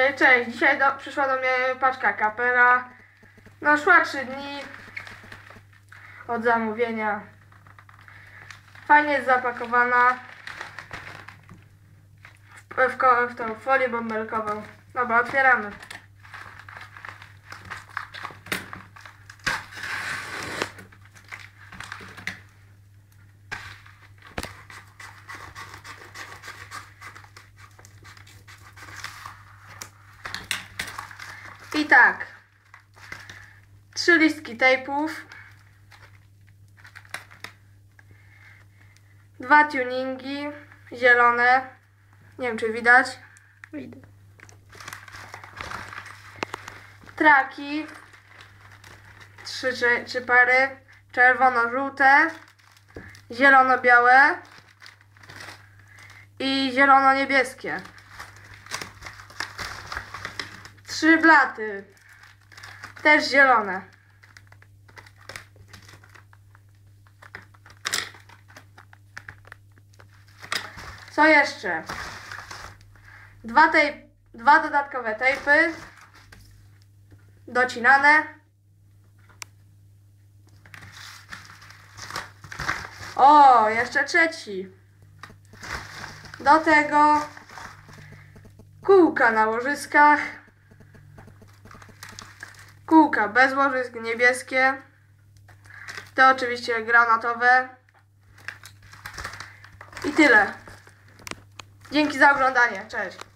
E, Cześć, dzisiaj do, przyszła do mnie paczka kapera. No szła 3 dni od zamówienia. Fajnie jest zapakowana w, w, w tą folię bąbelkową. Dobra, otwieramy. I tak. Trzy listki tejpów. Dwa tuningi zielone. Nie wiem czy widać. Widzę. Traki. Trzy, trzy, trzy pary. Czerwono-żółte. Zielono-białe. I zielono-niebieskie. Trzy blaty. Też zielone. Co jeszcze? Dwa, tej, dwa dodatkowe tejpy. Docinane. O, jeszcze trzeci. Do tego kółka na łożyskach. Kółka bez łożysk niebieskie. Te oczywiście granatowe. I tyle. Dzięki za oglądanie. Cześć.